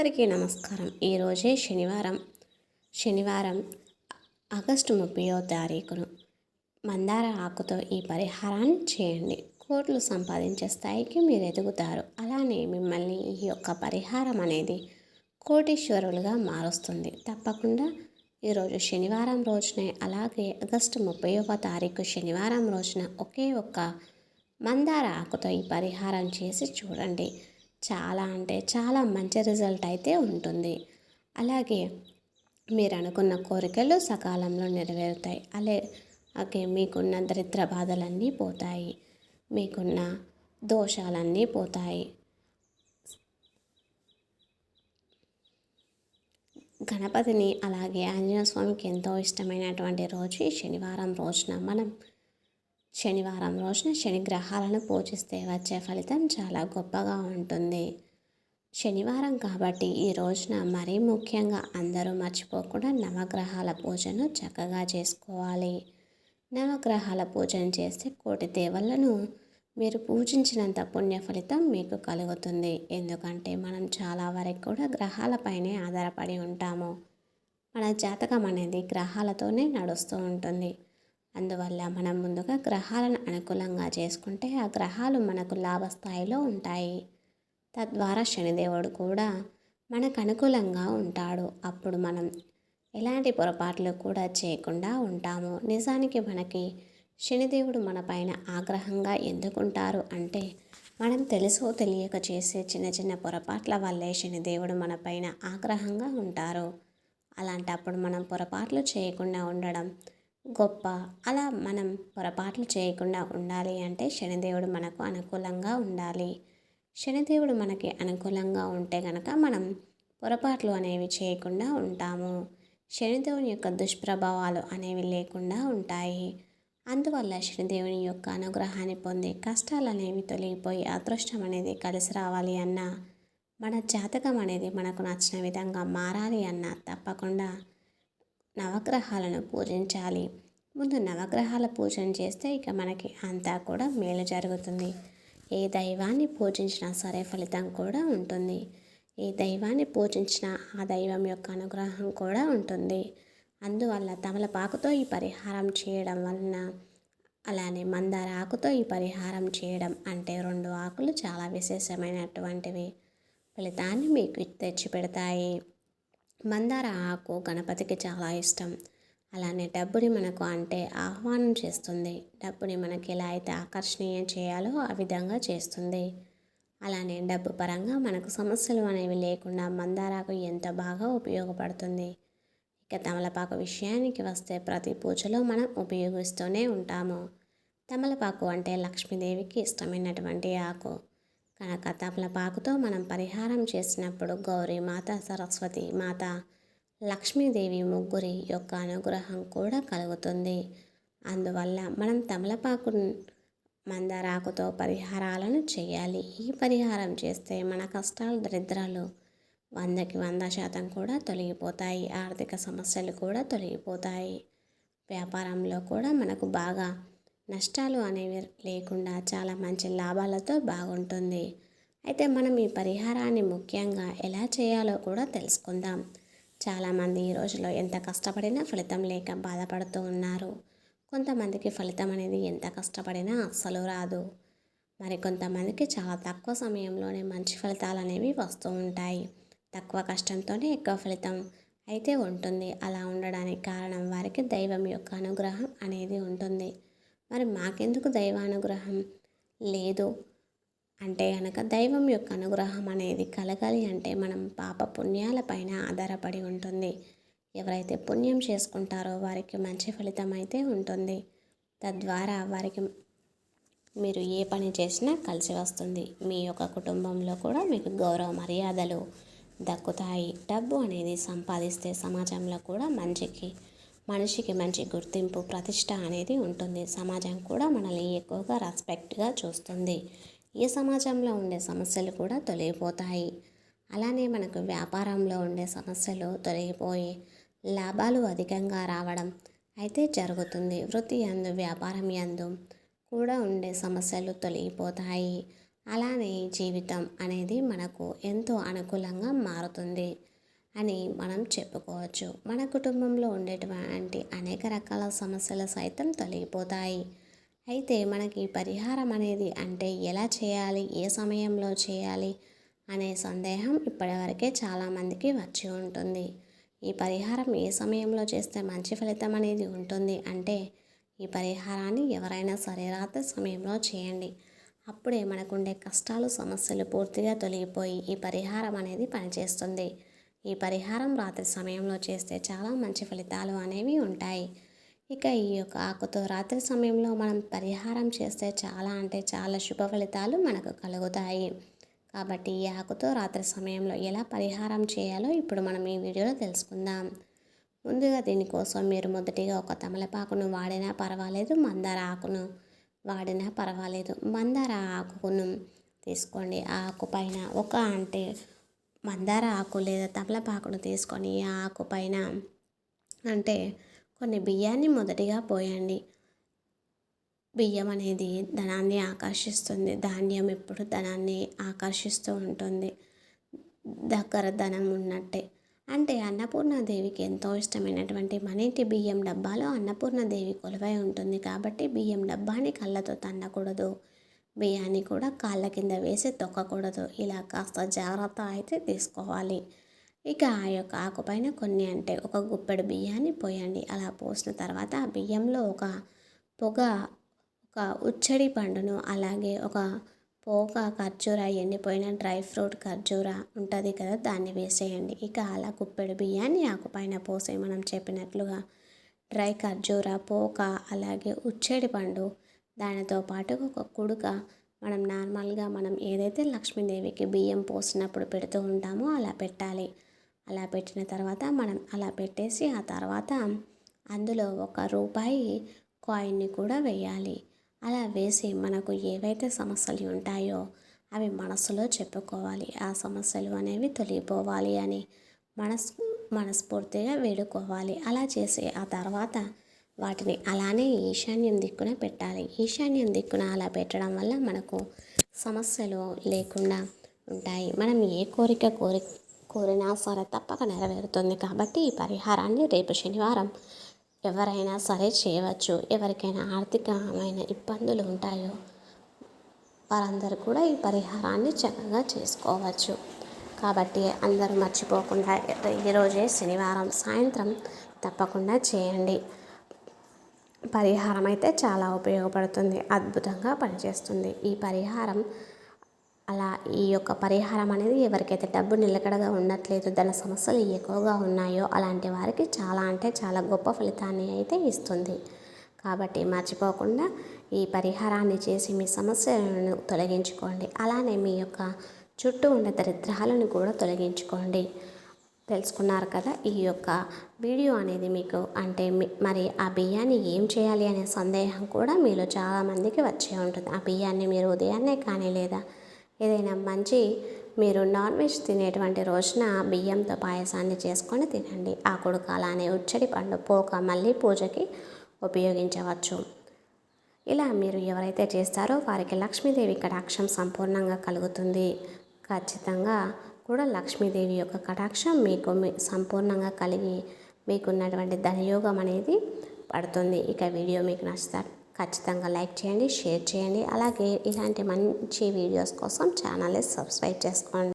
అందరికీ నమస్కారం. ఈరోజే శనివారం. శనివారం ఆగస్టు ముప్పయో తారీఖును మందార ఆకుతో ఈ పరిహారాన్ని చేయండి. కోట్లు సంపాదించే స్థాయికి మీరు ఎదుగుతారు. అలానే మిమ్మల్ని ఈ యొక్క పరిహారం అనేది కోటీశ్వరులుగా మారుస్తుంది. తప్పకుండా ఈరోజు శనివారం రోజునే అలాగే ఆగస్టు ముప్పైవ తారీఖు శనివారం రోజున ఒకే ఒక్క మందార ఆకుతో ఈ పరిహారం చేసి చూడండి. చాలా అంటే చాలా మంచి రిజల్ట్ అయితే ఉంటుంది. అలాగే మీరు అనుకున్న కోరికలు సకాలంలో నెరవేరుతాయి. అలాగే మీకున్న దరిద్ర బాధలన్నీ పోతాయి. మీకున్న దోషాలన్నీ పోతాయి. గణపతిని అలాగే ఆంజనేయ స్వామికి ఎంతో ఇష్టమైనటువంటి రోజు ఈ శనివారం రోజున. మనం శనివారం రోజున శని గ్రహాలను పూజిస్తే వచ్చే ఫలితం చాలా గొప్పగా ఉంటుంది. శనివారం కాబట్టి ఈ రోజున మరీ ముఖ్యంగా అందరూ మర్చిపోకుండా నవగ్రహాల పూజను చక్కగా చేసుకోవాలి. నవగ్రహాల పూజను చేస్తే కోటి దేవుళ్ళను మీరు పూజించినంత పుణ్య ఫలితం మీకు కలుగుతుంది. ఎందుకంటే మనం చాలా వరకు కూడా గ్రహాలపైనే ఆధారపడి ఉంటాము. మన జాతకం అనేది గ్రహాలతోనే నడుస్తూ ఉంటుంది. అందువల్ల మనం ముందుగా గ్రహాలను అనుకూలంగా చేసుకుంటే ఆ గ్రహాలు మనకు లాభస్థాయిలో ఉంటాయి. తద్వారా శనిదేవుడు కూడా మనకు అనుకూలంగా ఉంటాడు. అప్పుడు మనం ఎలాంటి పొరపాట్లు కూడా చేయకుండా ఉంటాము. నిజానికి మనకి శనిదేవుడు మనపైన ఆగ్రహంగా ఎందుకుంటారు అంటే మనం తెలుసో తెలియక చేసే చిన్న చిన్న పొరపాట్ల వల్లే శనిదేవుడు మనపైన ఆగ్రహంగా ఉంటారు. అలాంటప్పుడు మనం పొరపాట్లు చేయకుండా ఉండడం గొప్ప. అలా మనం పొరపాట్లు చేయకుండా ఉండాలి అంటే శనిదేవుడు మనకు అనుకూలంగా ఉండాలి. శనిదేవుడు మనకి అనుకూలంగా ఉంటే కనుక మనం పొరపాట్లు అనేవి చేయకుండా ఉంటాము. శనిదేవుని యొక్క దుష్ప్రభావాలు అనేవి లేకుండా ఉంటాయి. అందువల్ల శనిదేవుని యొక్క అనుగ్రహాన్ని పొంది కష్టాలు అనేవి తొలగిపోయి అదృష్టం అనేది కలిసి రావాలి అన్నా మన జాతకం అనేది మనకు నచ్చిన విధంగా మారాలి అన్నా తప్పకుండా నవగ్రహాలను పూజించాలి. ముందు నవగ్రహాల పూజన చేస్తే ఇక మనకి అంతా కూడా మేలు జరుగుతుంది. ఏ దైవాన్ని పూజించినా సరే ఫలితం కూడా ఉంటుంది. ఏ దైవాన్ని పూజించిన ఆ దైవం యొక్క అనుగ్రహం కూడా ఉంటుంది. అందువల్ల తమలపాకుతో ఈ పరిహారం చేయడం వలన అలానే మందార ఆకుతో ఈ పరిహారం చేయడం అంటే రెండు ఆకులు చాలా విశేషమైనటువంటివి. ఫలితాన్ని మీకు తెచ్చిపెడతాయి. మందార ఆకు గణపతికి చాలా ఇష్టం. అలానే డబ్బుని మనకు అంటే ఆహ్వానం చేస్తుంది. డబ్బుని మనకి ఎలా అయితే ఆకర్షణీయం చేయాలో ఆ విధంగా చేస్తుంది. అలానే డబ్బు పరంగా మనకు సమస్యలు అనేవి లేకుండా మందారాకు ఎంత బాగా ఉపయోగపడుతుంది. ఇక తమలపాకు విషయానికి వస్తే ప్రతి పూజలో మనం ఉపయోగిస్తూనే ఉంటాము. తమలపాకు అంటే లక్ష్మీదేవికి ఇష్టమైనటువంటి ఆకు. కనుక మనం పరిహారం చేసినప్పుడు గౌరీ మాత సరస్వతి మాత లక్ష్మీదేవి ముగ్గురి యొక్క అనుగ్రహం కూడా కలుగుతుంది. అందువల్ల మనం తమలపాకు మందారాకుతో పరిహారాలను చేయాలి. ఈ పరిహారం చేస్తే మన కష్టాలు దరిద్రాలు వందకి వంద శాతం కూడా తొలగిపోతాయి. ఆర్థిక సమస్యలు కూడా తొలగిపోతాయి. వ్యాపారంలో కూడా మనకు బాగా నష్టాలు అనేవి లేకుండా చాలా మంచి లాభాలతో బాగుంటుంది. అయితే మనం ఈ పరిహారాన్ని ముఖ్యంగా ఎలా చేయాలో కూడా తెలుసుకుందాం. చాలామంది ఈ రోజులో ఎంత కష్టపడినా ఫలితం లేక బాధపడుతూ ఉన్నారు. కొంతమందికి ఫలితం అనేది ఎంత కష్టపడినా అస్సలు రాదు. మరి కొంతమందికి చాలా తక్కువ సమయంలోనే మంచి ఫలితాలు అనేవి వస్తూ ఉంటాయి. తక్కువ కష్టంతోనే ఎక్కువ ఫలితం అయితే ఉంటుంది. అలా ఉండడానికి కారణం వారికి దైవం యొక్క అనుగ్రహం అనేది ఉంటుంది. మరి మాకెందుకు దైవానుగ్రహం? లేదు. అంటే కనుక దైవం యొక్క అనుగ్రహం అనేది కలగాలి అంటే మనం పాప పుణ్యాలపైన ఆధారపడి ఉంటుంది. ఎవరైతే పుణ్యం చేసుకుంటారో వారికి మంచి ఫలితం అయితే ఉంటుంది. తద్వారా వారికి మీరు ఏ పని చేసినా కలిసి వస్తుంది. మీ యొక్క కుటుంబంలో కూడా మీకు గౌరవ మర్యాదలు దక్కుతాయి. డబ్బు అనేది సంపాదిస్తే సమాజంలో కూడా మంచికి మనిషికి మంచి గుర్తింపు ప్రతిష్ట అనేది ఉంటుంది. సమాజం కూడా మనల్ని ఎక్కువగా రెస్పెక్ట్గా చూస్తుంది. ఈ సమాజంలో ఉండే సమస్యలు కూడా తొలగిపోతాయి. అలానే మనకు వ్యాపారంలో ఉండే సమస్యలు తొలగిపోయి లాభాలు అధికంగా రావడం అయితే జరుగుతుంది. వృత్తి అందు వ్యాపారం యందు కూడా ఉండే సమస్యలు తొలగిపోతాయి. అలానే జీవితం అనేది మనకు ఎంతో అనుకూలంగా మారుతుంది. అని మనం చెప్పుకోవచ్చు. మన కుటుంబంలో ఉండేటువంటి అనేక రకాల సమస్యలు సైతం తొలగిపోతాయి. అయితే మనకి పరిహారం అనేది అంటే ఎలా చేయాలి ఏ సమయంలో చేయాలి అనే సందేహం ఇప్పటివరకే చాలామందికి వచ్చి ఉంటుంది. ఈ పరిహారం ఏ సమయంలో చేస్తే మంచి ఫలితం అనేది ఉంటుంది అంటే ఈ పరిహారాన్ని ఎవరైనా సరే రాత్రి సమయంలో చేయండి. అప్పుడే మనకుండే కష్టాలు సమస్యలు పూర్తిగా తొలగిపోయి ఈ పరిహారం అనేది పనిచేస్తుంది. ఈ పరిహారం రాత్రి సమయంలో చేస్తే చాలా మంచి ఫలితాలు అనేవి ఉంటాయి. ఇక ఈ యొక్క ఆకుతో రాత్రి సమయంలో మనం పరిహారం చేస్తే చాలా అంటే చాలా శుభ ఫలితాలు మనకు కలుగుతాయి. కాబట్టి ఈ ఆకుతో రాత్రి సమయంలో ఎలా పరిహారం చేయాలో ఇప్పుడు మనం ఈ వీడియోలో తెలుసుకుందాం. ముందుగా దీనికోసం మీరు మొదటిగా ఒక తమలపాకును వాడినా పర్వాలేదు మందార ఆకును వాడినా పర్వాలేదు. మందార ఆకును తీసుకోండి. ఆ ఆకు పైన ఒక అంటే మందార ఆకు లేదా తమలపాకును తీసుకొని ఆ ఆకు పైన అంటే కొన్ని బియ్యాన్ని మొదటిగా పోయండి. బియ్యం అనేది ధనాన్ని ఆకర్షిస్తుంది. ధాన్యం ఎప్పుడు ధనాన్ని ఆకర్షిస్తూ ఉంటుంది. దగ్గర ధనం ఉన్నట్టే. అంటే అన్నపూర్ణాదేవికి ఎంతో ఇష్టమైనటువంటి మనింటి బియ్యం డబ్బాలో అన్నపూర్ణాదేవి కొలువై ఉంటుంది. కాబట్టి బియ్యం డబ్బాని కళ్ళతో తన్నకూడదు. బియ్యాన్ని కూడా కాళ్ళ కింద వేసి తొక్కకూడదు. ఇలా కాస్త జాగ్రత్త అయితే తీసుకోవాలి. ఇక ఆ యొక్క ఆకుపైన కొన్ని అంటే ఒక గుప్పెడు బియ్యాన్ని పోయండి. అలా పోసిన తర్వాత ఆ బియ్యంలో ఒక పొగ ఒక ఉచ్చడి పండును అలాగే ఒక పోక ఖర్జూర ఎండిపోయిన డ్రై ఫ్రూట్ ఖర్జూర ఉంటుంది కదా దాన్ని వేసేయండి. ఇక అలా గుప్పెడు బియ్యాన్ని ఆకుపైన పోసే మనం చెప్పినట్లుగా డ్రై ఖర్జూర పోక అలాగే ఉచ్చడి పండు దానితో పాటు ఒక కుడుక. మనం నార్మల్గా మనం ఏదైతే లక్ష్మీదేవికి బియ్యం పోసినప్పుడు పెడుతూ ఉంటామో అలా పెట్టాలి. అలా పెట్టిన తర్వాత మనం అలా పెట్టేసి ఆ తర్వాత అందులో ఒక రూపాయి కాయిన్ని కూడా వేయాలి. అలా వేసి మనకు ఏవైతే సమస్యలు ఉంటాయో అవి మనసులో చెప్పుకోవాలి. ఆ సమస్యలు అనేవి తొలగిపోవాలి అని మనస్ మనస్ఫూర్తిగా వేడుకోవాలి. అలా చేసి ఆ తర్వాత వాటిని అలానే ఈశాన్యం దిక్కున పెట్టాలి. ఈశాన్యం దిక్కున అలా పెట్టడం వల్ల మనకు సమస్యలు లేకుండా ఉంటాయి. మనం ఏ కోరిక కోరి కోరినా సరే తప్పక నెరవేరుతుంది కాబట్టి ఈ పరిహారాన్ని రేపు శనివారం ఎవరైనా సరే చేయవచ్చు. ఎవరికైనా ఆర్థికమైన ఇబ్బందులు ఉంటాయో వారందరూ కూడా ఈ పరిహారాన్ని చక్కగా చేసుకోవచ్చు. కాబట్టి అందరూ మర్చిపోకుండా ఈరోజే శనివారం సాయంత్రం తప్పకుండా చేయండి. పరిహారం అయితే చాలా ఉపయోగపడుతుంది అద్భుతంగా పనిచేస్తుంది. ఈ పరిహారం అలా ఈ యొక్క పరిహారం అనేది ఎవరికైతే డబ్బు నిలకడగా ఉండట్లేదు ధన సమస్యలు ఎక్కువగా ఉన్నాయో అలాంటి వారికి చాలా అంటే చాలా గొప్ప ఫలితాన్ని అయితే ఇస్తుంది. కాబట్టి మర్చిపోకుండా ఈ పరిహారాన్ని చేసి మీ సమస్యలను తొలగించుకోండి. అలానే మీ యొక్క చుట్టూ ఉన్న దరిద్రాలను కూడా తొలగించుకోండి. తెలుసుకున్నారు కదా ఈ యొక్క వీడియో అనేది మీకు అంటే మరి ఆ బియ్యాన్ని ఏం చేయాలి అనే సందేహం కూడా మీలో చాలామందికి వచ్చే ఉంటుంది. ఆ బియ్యాన్ని మీరు ఉదయాన్నే కానీ లేదా ఏదైనా మంచి మీరు నాన్ వెజ్ తినేటువంటి రోజున బియ్యంతో పాయసాన్ని చేసుకొని తినండి. ఆ కొడుకు అలానే ఉచ్చడి పండు పోక మళ్ళీ పూజకి ఉపయోగించవచ్చు. ఇలా మీరు ఎవరైతే చేస్తారో వారికి లక్ష్మీదేవి కటాక్షం సంపూర్ణంగా కలుగుతుంది. ఖచ్చితంగా కూడా లక్ష్మీదేవి యొక్క కటాక్షం మీకు సంపూర్ణంగా కలిగి మీకున్నటువంటి ధనయోగం అనేది పడుతుంది. ఇక వీడియో మీకు నచ్చుతారు ఖచ్చితంగా లైక్ చేయండి షేర్ చేయండి. అలాగే ఇలాంటి మంచి వీడియోస్ కోసం ఛానల్ని సబ్స్క్రైబ్ చేసుకోండి.